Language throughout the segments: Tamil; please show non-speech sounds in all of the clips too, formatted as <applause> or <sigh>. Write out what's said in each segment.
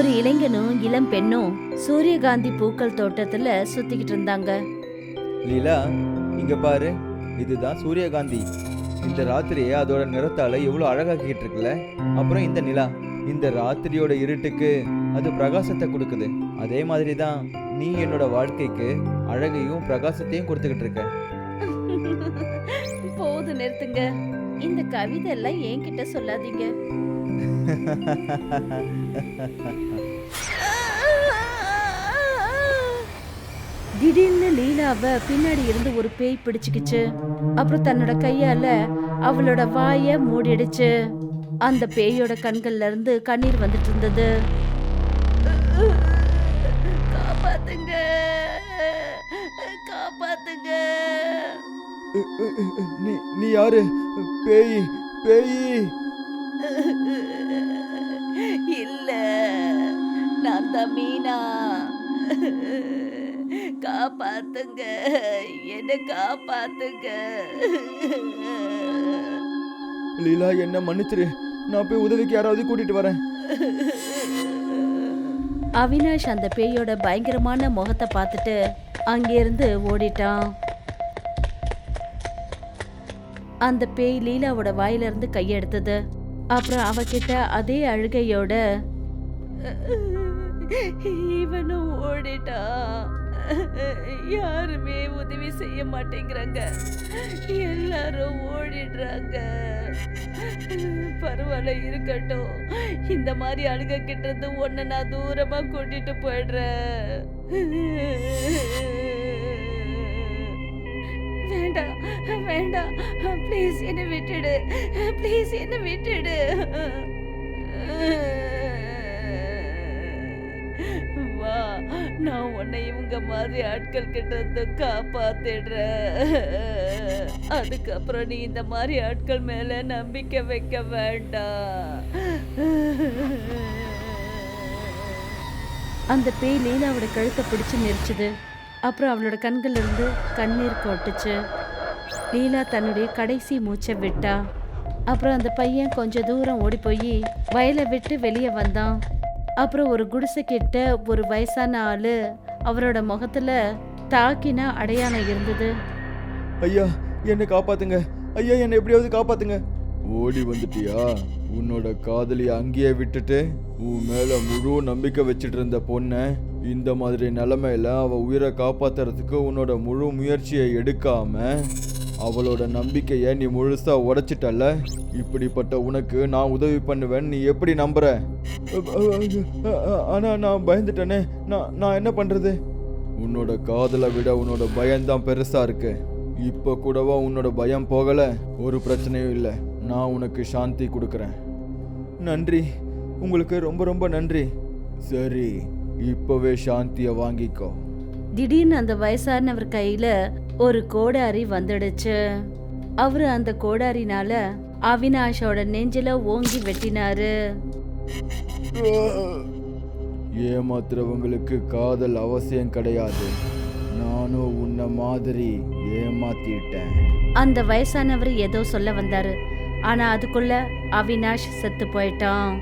ஒரு இளைஞனும் இளம் பெண்ணும் சூரியகாந்தி பூக்கள் தோட்டத்துல சுத்திக்கிட்டு இருந்தாங்க. லீலா இங்க பாரு. இதுதான் சூரியகாந்தி. இந்த ராத்திரியை அதோட நிறத்தால எவ்வளோ அழகாக்கிட்டு இருக்குல்ல அப்புறம் இந்த நிலா இந்த ராத்திரியோட இருட்டுக்கு அது பிரகாசத்தை கொடுக்குது. அதே மாதிரி தான் நீ என்னோட வாழ்க்கைக்கு அழகையும் பிரகாசத்தையும் கொடுத்துக்கிட்டு இருக்க. <laughs> போது நிறுத்துங்க. இந்த கவிதை எல்லாம் என்கிட்ட சொல்லாதீங்க. திடீர்னு லீலாவை பின்னாடி இருந்து ஒரு பேய் பிடிச்சுக்கிச்சு. அப்புறம் தன்னோட கையால அவளோட வாய மூடிடுச்சு. அந்த பேயோட கண்கள்ல இருந்து கண்ணீர் வந்துட்டு இருந்தது. நீ நீ யாரு? பேய் பேய். இல்ல நான் தான் மீனா. காப்பாத்துங்க என்ன காப்பாத்துங்க. லீலா என்ன மன்னிச்சிரு. நான் போய் உதவிக்கு யாராவது கூட்டிட்டு வரேன். அவினாஷ் அந்த பேயோட பயங்கரமான முகத்தை பார்த்துட்டு அங்கிருந்து ஓடிட்டான். அந்த பேய் லீலாவோட வாயில இருந்து கையெடுத்தது. அப்புறம் அவகிட்ட அதே அழுகையோட இவனும் ஓடிட்டா. யாருமே உதவி செய்ய மாட்டேங்கிறாங்க. எல்லாரும் ஓடிடுறாங்க. பரவாயில்ல இருக்கட்டும். இந்த மாதிரி அழுக கிட்ட இருந்து நான் தூரமா கூட்டிட்டு போயிடுறேன். வேண்டாம். ப்ளீஸ் என்னை விட்டுடு. ப்ளீஸ் என்னை விட்டுடு. வா நான் உன்னை இவங்க மாதிரி ஆட்கள் கிட்ட இருந்து காப்பாத்திடுறேன். அதுக்கப்புறம் நீ இந்த மாதிரி ஆட்கள் மேல நம்பிக்கை வைக்க வேண்டாம். அந்த பேய் லீலாவோட கழுத்தை பிடிச்சு நெரிச்சுது. அப்புறம் அவளோட கண்கள்லேருந்து கண்ணீர் கொட்டுச்சு. லீலா தன்னுடைய கடைசி மூச்சை விட்டா. அப்புறம் அந்த பையன் கொஞ்ச தூரம் ஓடி போய் வயலை விட்டு வெளியே வந்தான். அப்புறம் ஒரு குடிசை கிட்ட ஒரு வயசான ஆளு அவரோட முகத்துல தாக்கின அடையாளம் இருந்தது. ஐயா என்னை காப்பாத்துங்க. ஐயா என்னை எப்படியாவது காப்பாத்துங்க. ஓடி வந்துட்டியா? உன்னோட காதலியை அங்கேயே விட்டுட்டு உன் மேல முழு நம்பிக்கை வச்சுட்டு இருந்த பொண்ணை இந்த மாதிரி நிலைமையில அவ உயிரை காப்பாத்துறதுக்கு உன்னோட முழு முயற்சியை எடுக்காம அவளோட நம்பிக்கையை நீ முழுசா உடைச்சிட்டல்ல? இப்படிப்பட்ட உனக்கு நான் உதவி பண்ணுவேன் நீ எப்படி நம்புற? ஆனா நான் பயந்துட்டேனே. நான் நான் என்ன பண்றது? உன்னோட காதலை விட உன்னோட பயம்தான் பெருசா இருக்கு. இப்ப கூடவா உன்னோட பயம் போகல? ஒரு பிரச்சனையும் இல்லை. நான் உனக்கு சாந்தி கொடுக்குறேன். நன்றி. உங்களுக்கு ரொம்ப ரொம்ப நன்றி. சரி இப்பவே சாந்தியை வாங்கிக்கோ. திடீர்னு அந்த வயசானவர் கையில ஒரு கோடாரி வந்துடுச்சு. அவரு அந்த கோடாரினால அவினாஷோட நெஞ்சில ஓங்கி வெட்டினாரு. ஏமாத்துறவங்களுக்கு காதல் அவசியம் கிடையாது. நானும் உன்னை மாதிரி ஏமாத்திட்டேன். அந்த வயசானவர் ஏதோ சொல்ல வந்தாரு. ஆனா அதுக்குள்ள அவினாஷ் செத்து போயிட்டான்.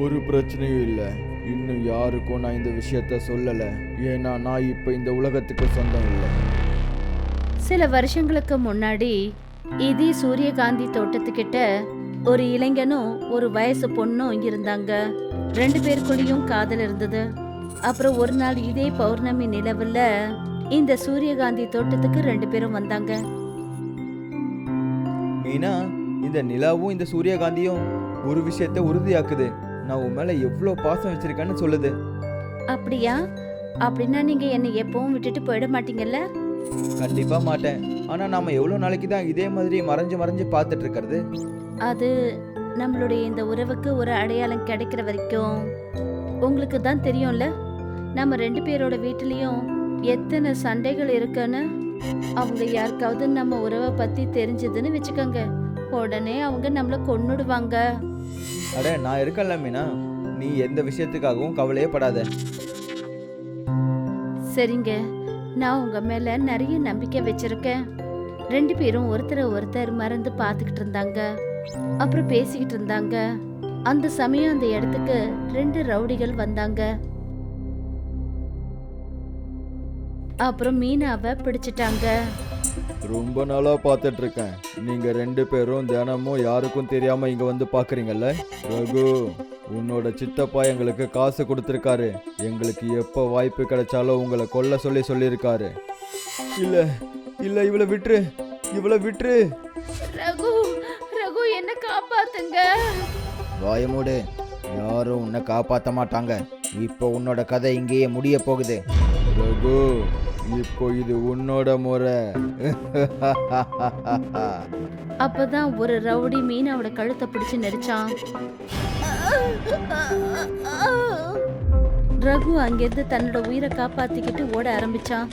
ஒரு பிரச்சனையும் இல்லை. இன்னும் யாருக்கும் நான் இந்த விஷயத்த சொல்லலை. ஏன்னா நான் இப்போ இந்த உலகத்துக்கு சொந்தம் இல்லை. சில வருஷங்களுக்கு முன்னாடி இதே சூரியகாந்தி தோட்டத்துக்கிட்ட ஒரு இளைஞனும் ஒரு வயசு பொண்ணும் இருந்தாங்க. ரெண்டு பேருக்குள்ளேயும் காதல் இருந்தது. அப்புறம் ஒரு நாள் இதே பௌர்ணமி நிலவுல இந்த சூரியகாந்தி தோட்டத்துக்கு ரெண்டு பேரும் வந்தாங்க. மீனா இந்த நிலாவும் இந்த சூரியகாந்தியும் ஒரு விஷயத்த உறுதியாக்குது. நான் உன் மேல எவ்வளோ பாசம் வச்சிருக்கேன்னு சொல்லுது. அப்படியா? அப்படின்னா நீங்க என்னை எப்பவும் விட்டுட்டு போயிட மாட்டீங்கல்ல? கண்டிப்பா மாட்டேன். ஆனா நாம எவ்வளோ நாளைக்கு தான் இதே மாதிரி மறைஞ்சு மறைஞ்சு பார்த்துட்டு இருக்கிறது? அது நம்மளுடைய இந்த உறவுக்கு ஒரு அடையாளம் கிடைக்கிற வரைக்கும் உங்களுக்கு தான் தெரியும்ல? நம்ம ரெண்டு பேரோட வீட்லயும் எத்தனை சண்டைகள் இருக்குன்னு அவங்க யாருக்காவது நம்ம உறவை பத்தி தெரிஞ்சதுன்னு வச்சுக்கோங்க. உடனே அவங்க நம்மள கொன்னுடுவாங்க. அட நான் இருக்கேன்ல மீனா. நீ எந்த விஷயத்துக்காகவும் கவலையே படாத. சரிங்க. நான் உங்க மேல நிறைய நம்பிக்கை வச்சிருக்கேன். ரெண்டு பேரும் ஒருத்தரை ஒருத்தர் மறந்து பார்த்துக்கிட்டு இருந்தாங்க. அப்புறம் பேசிக்கிட்டு இருந்தாங்க. அந்த சமயம் அந்த இடத்துக்கு ரெண்டு ரவுடிகள் வந்தாங்க. அப்புறம் மீனாவை பிடிச்சிட்டாங்க. ரொம்ப நாளா பார்த்துட்டு இருக்கேன் நீங்க ரெண்டு பேரும் தினமும் யாருக்கும் தெரியாம இங்க வந்து பாக்குறீங்கல்ல ரகு உன்னோட சித்தப்பா எங்களுக்கு காசு கொடுத்துருக்காரு. எங்களுக்கு எப்போ வாய்ப்பு கிடைச்சாலும் உங்களை கொல்ல சொல்லி சொல்லியிருக்காரு. இல்ல இல்ல இவளை விட்டுரு இவளை விட்டுரு. ரகு ரகு என்ன காப்பாத்துங்க. வாயமூடு யாரும் உன்னை காப்பாற்ற மாட்டாங்க. இப்போ உன்னோட கதை இங்கேயே முடிய போகுது. ரகு இப்போ இது உன்னோட முறை. அப்பதான் ஒரு ரவுடி மீனாவோட கழுத்தை பிடிச்சு நெரிச்சான். ரகு அங்கிருந்து தன்னோட உயிரை காப்பாத்திக்கிட்டு ஓட ஆரம்பிச்சான்.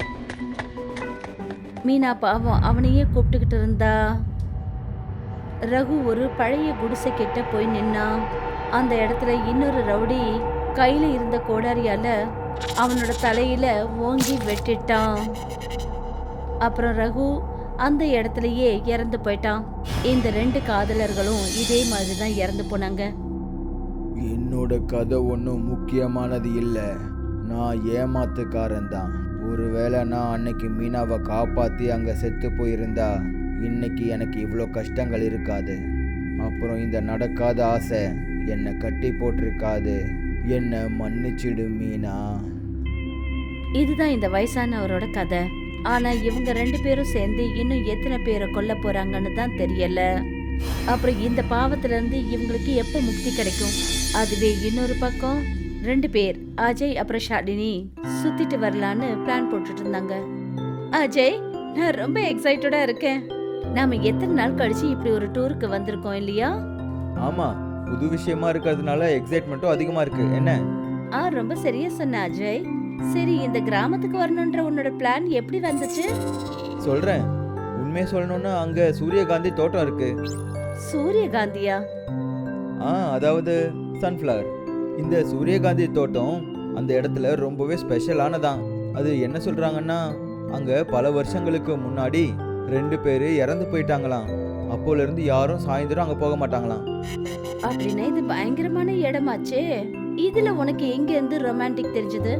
மீனா பாவம் அவனையே கூப்பிட்டுக்கிட்டு இருந்தா. ரகு ஒரு பழைய குடிசை கிட்ட போய் நின்னான். அந்த இடத்துல இன்னொரு ரவுடி கையில் இருந்த கோடாரியால் அவனோட தலையில் ஓங்கி வெட்டிட்டான். அப்புறம் ரகு அந்த இடத்துலயே இறந்து போயிட்டான். இந்த ரெண்டு காதலர்களும் இதே மாதிரி தான் இறந்து போனாங்க. என்னோட கதை ஒன்றும் முக்கியமானது இல்லை. நான் ஏமாத்துக்காரன் தான் ஒருவேளை நான் அன்னைக்கு மீனாவை காப்பாற்றி அங்கே செத்து போயிருந்தா இன்னைக்கு எனக்கு இவ்வளோ கஷ்டங்கள் இருக்காது. அப்புறம் இந்த நடக்காத ஆசை என்னை கட்டி போட்டிருக்காது. என்னை மன்னிச்சிடு மீனா இதுதான் இந்த வயசானவரோட கதை. ஆனா இவங்க ரெண்டு பேரும் சேர்ந்து இன்னும் எத்தனை பேரை கொல்ல போறாங்கன்னு தான் தெரியல. அப்புறம் இந்த பாவத்துல இருந்து இவங்களுக்கு எப்ப முக்தி கிடைக்கும்? அதுவே இன்னொரு பக்கம். ரெண்டு பேர் அஜய் அப்புறம் ஷாலினி சுத்திட்டு வரலான்னு பிளான் போட்டுட்டு இருந்தாங்க. அஜய் நான் ரொம்ப எக்ஸைட்டடா இருக்கேன். நாம எத்தனை நாள் கழிச்சு இப்படி ஒரு டூருக்கு வந்திருக்கோம் இல்லையா? ஆமா. புது விஷயமா இருக்கிறதுனால எக்ஸைட்மெண்ட்டும் அதிகமா இருக்கு. என்ன? ஆ ரொம்ப சரியா சொன்ன அஜய். சரி இந்த கிராமத்துக்கு வரணுன்ற உன்னோட பிளான் எப்படி வந்துச்சு? சொல்றேன். உண்மையை சொல்லணும்னா அங்க சூரியகாந்தி தோட்டம் இருக்கு. சூரியகாந்தியா? ஆ அதாவது சன்ஃப்ளவர் இந்த சூரியகாந்தி தோட்டம் அந்த இடத்துல ரொம்பவே ஸ்பெஷலானதான் அது என்ன சொல்றாங்கன்னா அங்க பல வருஷங்களுக்கு முன்னாடி ரெண்டு பேர் இறந்து போயிட்டாங்களாம். அப்போல இருந்து யாரும் சாயந்தரம் அங்க போக மாட்டாங்களாம். அப்படின்னா இது பயங்கரமான இடமாச்சே. இதுல உனக்கு எங்க இருந்து ரொமான்டிக் தெரிஞ்சது?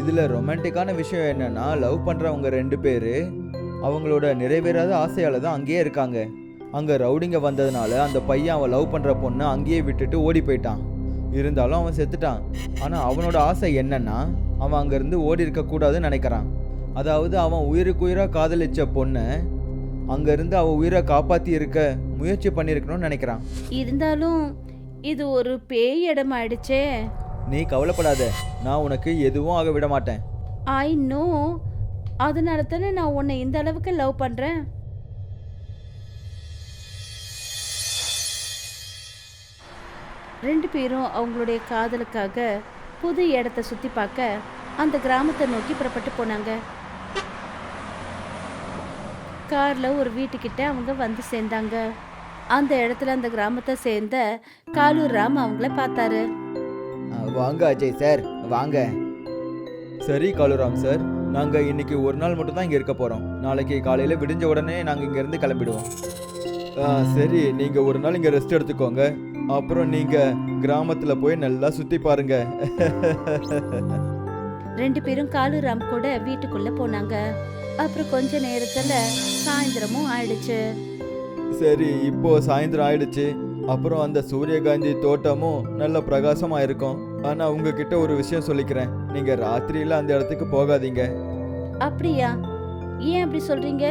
இதுல ரொமான்டிக்கான விஷயம் என்னன்னா லவ் பண்றவங்க ரெண்டு பேரு அவங்களோட நிறைவேறாத ஆசையால தான் அங்கேயே இருக்காங்க. அங்க ரவுடிங்க வந்ததுனால அந்த பையன் அவன் லவ் பண்ற பொண்ணு அங்கேயே விட்டுட்டு ஓடி போயிட்டான். இருந்தாலும் அவன் செத்துட்டான். ஆனா அவனோட ஆசை என்னன்னா அவன் அங்கிருந்து ஓடி இருக்க கூடாதுன்னு நினைக்கிறான். அதாவது அவன் உயிருக்கு உயிரா காதலிச்ச பொண்ணை அங்கிருந்து அவன் உயிரை காப்பாத்தி இருக்க முயற்சி பண்ணியிருக்கணும்னு நினைக்கிறான். இருந்தாலும் இது ஒரு பேய் இடம் ஆயிடுச்சே நீ கவலைப்படாத நான் உனக்கு எதுவும் ஆக விட மாட்டேன். ஐ நோ அதனால தானே நான் உன்னை இந்த அளவுக்கு லவ் பண்றேன். ரெண்டு பேரும் அவங்களுடைய காதலுக்காக புது இடத்த சுத்தி பார்க்க அந்த கிராமத்தை நோக்கி புறப்பட்டு போனாங்க. கார்ல ஒரு வீட்டுக்கிட்ட அவங்க வந்து சேர்ந்தாங்க. அந்த இடத்துல அந்த கிராமத்தை சேர்ந்த காலூர் ராம் அவங்கள பார்த்தாரு. வாங்க அஜய் சார் வாங்க. சரி காலுராம் சார். நாங்க இன்னைக்கு ஒரு நாள் மட்டும் தான் இங்க இருக்க போறோம். நாளைக்கு காலையில விடிஞ்ச உடனே நாங்க இங்க இருந்து கிளம்பிடுவோம். ஆ, சரி நீங்க ஒரு நாள் இங்க ரெஸ்ட் எடுத்துக்கோங்க. அப்புறம் நீங்க கிராமத்துல போய் நல்லா சுத்தி பாருங்க. <laughs> ரெண்டு பேரும் காலுராம் கூட வீட்டுக்குள்ள போனாங்க. அப்புறம் கொஞ்ச நேரத்துல சாயந்தரமும் ஆயிடுச்சு. சரி இப்போ சாயந்தரம் ஆயிடுச்சு. அப்புறம் அந்த சூரியகாந்தி தோட்டமும் நல்ல பிரகாசமா இருக்கும். ஆனா உங்ககிட்ட ஒரு விஷயம் சொல்லிக்கிறேன். நீங்க ராத்திரியில அந்த இடத்துக்கு போகாதீங்க. அப்படியா? ஏன் அப்படி சொல்றீங்க?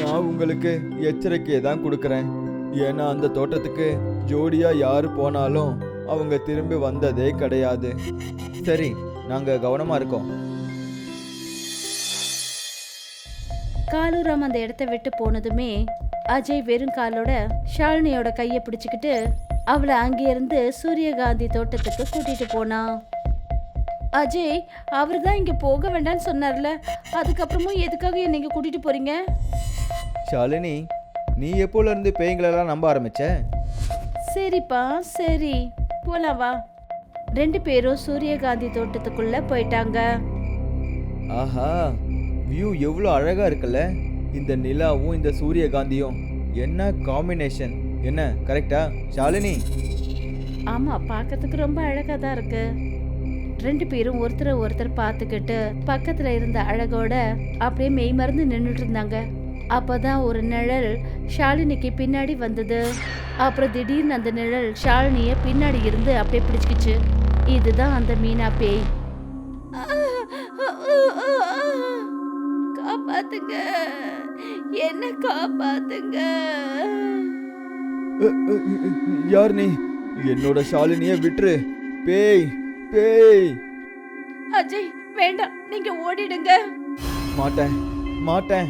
நான் உங்களுக்கு எச்சரிக்கையை தான் கொடுக்குறேன். ஏன்னா அந்த தோட்டத்துக்கு ஜோடியா யாரு போனாலும் அவங்க திரும்பி வந்ததே கிடையாது. சரி நாங்க கவனமா இருக்கோம். காலுராம் அந்த இடத்த விட்டு போனதுமே அஜய் வெறும் காலோட ஷாலினியோட கையை பிடிச்சுக்கிட்டு அவளை அங்கிருந்து சூரியகாந்தி தோட்டத்துக்கு கூட்டிட்டு போனான். அஜய் அவர் தான் இங்க போக வேண்டாம்னு சொன்னார்ல அதுக்கப்புறமும் எதுக்காக என்னை இங்க கூட்டிட்டு போறீங்க? ஷாலினி நீ எப்போல இருந்து பேய்களெல்லாம் நம்ப ஆரம்பிச்ச? சரிப்பா சரி. போலாம் வா. ரெண்டு பேரும் சூரியகாந்தி தோட்டத்துக்குள்ள போயிட்டாங்க. ஆஹா வியூ எவ்வளோ அழகா இருக்குல்ல? இந்த நிலாவும் இந்த சூரியகாந்தியும். என்ன காம்பினேஷன் என்ன கரெக்டா ஷாலினி? ஆமா பார்க்கறதுக்கு ரொம்ப அழகா தான் இருக்கு. ரெண்டு பேரும் ஒருத்தரை ஒருத்தர் பார்த்துக்கிட்டு பக்கத்துல இருந்த அழகோட அப்படியே மெய் மறந்து நின்றுட்டு இருந்தாங்க. அப்பதான் ஒரு நிழல் ஷாலினிக்கு பின்னாடி வந்தது. அப்புறம் திடீர்னு அந்த நிழல் ஷாலினிய பின்னாடி இருந்து அப்படியே பிடிச்சிக்கிச்சு. இதுதான் அந்த மீனா பேய். காப்பாத்துங்க. என்ன காப்பாத்துங்க. யார் நீ? என்னோட ஷாலினிய விட்டுரு. பேய் பேய். அஜய் வேண்டாம். நீங்க ஓடிடுங்க. மாட்டேன் மாட்டேன்.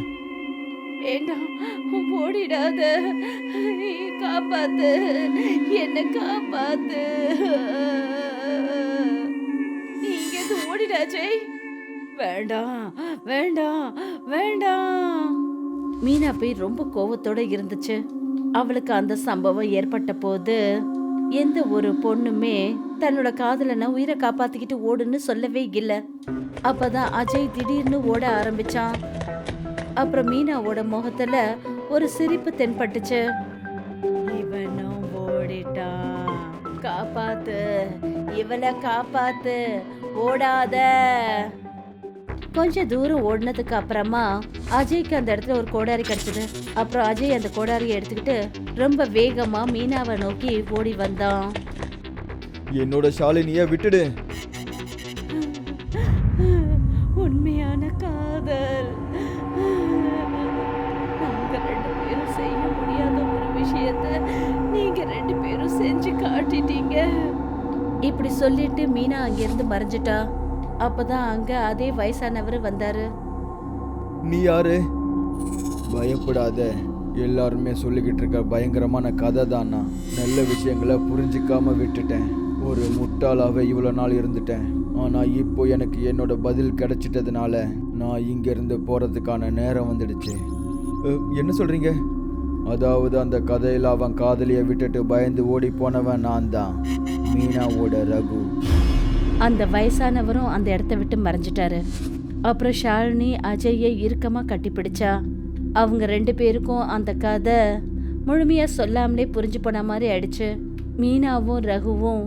வேண்டாம். ஓடிடாத. காப்பாத்து. என்ன காப்பாத்து. ஓடிட வேண்டாம் வேண்டாம் வேண்டாம். மீனா போய் ரொம்ப கோவத்தோட இருந்துச்சு. அவளுக்கு அந்த சம்பவம் ஏற்பட்ட போது எந்த ஒரு பொண்ணுமே தன்னோட காதலனை உயிரை காப்பாத்திக்கிட்டு ஓடுன்னு சொல்லவே இல்லை. அப்பதான் அஜய் திடீர்னு ஓட ஆரம்பிச்சான். அப்புறம் மீனாவோட முகத்துல ஒரு சிரிப்பு தென்பட்டுச்சு. இவனும் ஓடிட்டான். காப்பாத்து. இவளை காப்பாத்து. ஓடாத. கொஞ்ச தூரம் ஓடினதுக்கு அப்புறமா அஜய்க்கு அந்த இடத்துல ஒரு கோடாரி கிடைச்சது. அப்புறம் அஜய் அந்த கோடாரியை எடுத்துக்கிட்டு ரொம்ப வேகமா மீனாவை நோக்கி ஓடி வந்தான். என்னோட ஷாலினிய விட்டுடு. உண்மையான காதல். நாங்க ரெண்டு பேரும் செய்ய முடியாத ஒரு விஷயத்த நீங்க ரெண்டு பேரும் செஞ்சு காட்டிட்டீங்க. இப்படி சொல்லிட்டு மீனா அங்கிருந்து மறைஞ்சிட்டா. அப்பதான் அங்க அதே வயசானவர் வந்தாரு. நீ யாரு? பயப்படாத. எல்லாருமே சொல்லிக்கிட்டு இருக்க பயங்கரமான கதை தான்? நான் நல்ல விஷயங்களை புரிஞ்சிக்காம விட்டுட்டேன். ஒரு முட்டாளாவே இவ்வளோ நாள் இருந்துட்டேன். ஆனால் இப்போ எனக்கு என்னோட பதில் கிடைச்சிட்டதுனால நான் இங்கேருந்து போகிறதுக்கான நேரம் வந்துடுச்சு. என்ன சொல்கிறீங்க அதாவது அந்த கதையில் அவன் காதலியை விட்டுட்டு பயந்து ஓடி போனவன் நான் தான். மீனாவோட ரகு. அந்த வயசானவரும் அந்த இடத்த விட்டு மறைஞ்சிட்டாரு. அப்புறம் ஷாலினி அஜயை இறுக்கமாக கட்டிப்பிடிச்சா. அவங்க ரெண்டு பேருக்கும் அந்த கதை முழுமையாக சொல்லாமலே புரிஞ்சு போன மாதிரி ஆயிடுச்சு. மீனாவும் ரகுவும்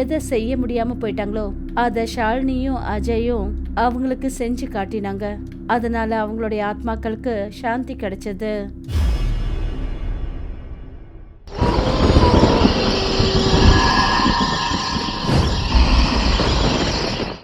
எதை செய்ய முடியாமல் போயிட்டாங்களோ அதை ஷாலினியும் அஜயும் அவங்களுக்கு செஞ்சு காட்டினாங்க. அதனால அவங்களுடைய ஆத்மாக்களுக்கு சாந்தி கிடைச்சது.